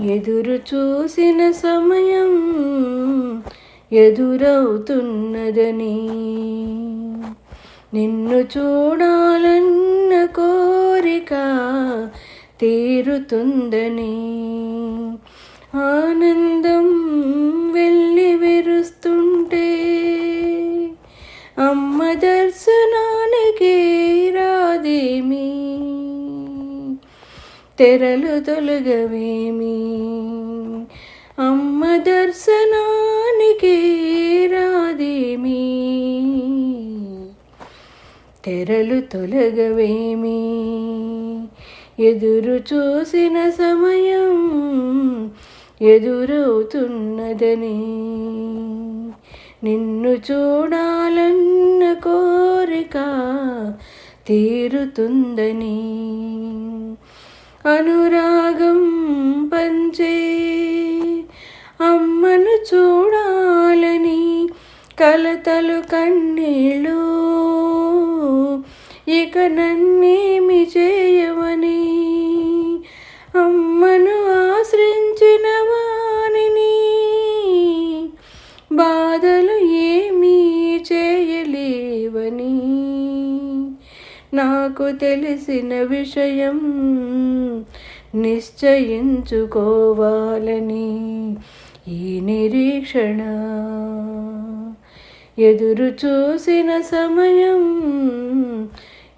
ఎదురు చూసిన సమయం ఎదురవుతున్నదని. నిన్ను చూడాలన్న కోరిక తీరుతుందని. ఆనందం తెరలు తొలగవేమి? అమ్మ దర్శనానికి రాదేమి? తెరలు తొలగవేమి? ఎదురు చూసిన సమయం ఎదురవుతున్నదని. నిన్ను చూడాలన్న కోరిక తీరుతుందని. అనురాగం పంచే. అమ్మను చూడాలని కలతలు కన్నీళ్ళు. ఇక నన్ను నాకు తెలిసిన విషయం నిశ్చయించుకోవాలని ఈ నిరీక్షణ. ఎదురు చూసిన సమయం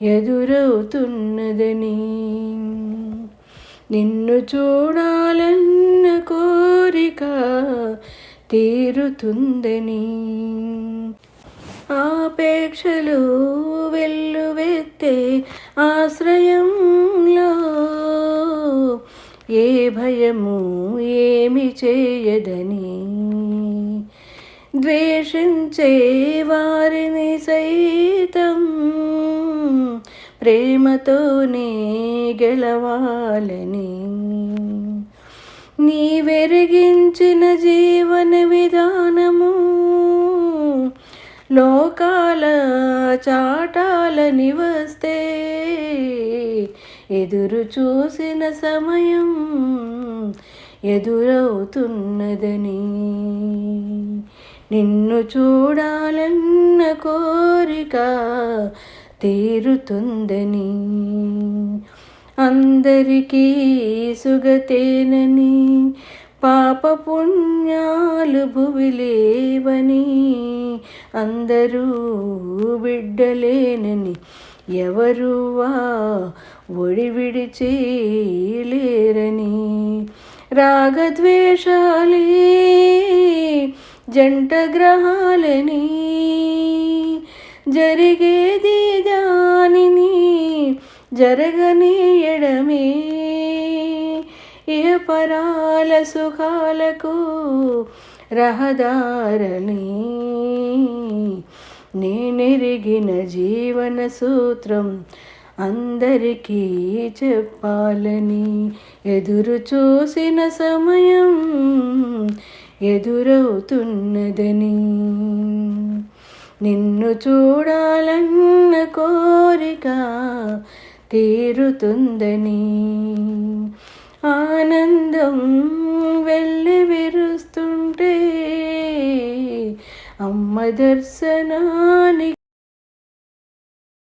ఎదురవుతున్నదని నిన్ను చూడాలన్న కోరిక తీరుతుందని. ఆపేక్షలు వెల్లువెత్తే ఆశ్రయంలో. ఏ భయము ఏమి చేయదని? ద్వేషించే వారిని సైతం ప్రేమతోనే గెలవాలని. నీ వెరిగించిన జీవన విధానము లోకాల చాటాలని వస్తే ఎదురు చూసిన సమయం ఎదురవుతున్నదని. నిన్ను చూడాలన్న కోరిక తీరుతుందని. అందరికీ సుగతేనని. పాప పుణ్యాలు భువిలేవని. అందరూ బిడ్డలేనని. ఎవరువా? ఒడి విడిచి లేరని రాగద్వేషాలే జంట గ్రహాలని జరిగేది దానిని జరగనీయడమే ఏ పరాల సుఖాలకు రహదారని నేనెరిగిన జీవన సూత్రం అందరికీ చెప్పాలని ఎదురు చూసిన సమయం ఎదురవుతున్నదని. నిన్ను చూడాలన్న కోరిక తీరుతుందని. ఆనందం వెళ్ళి విరుస్తుంటే అమ్మ దర్శనానికి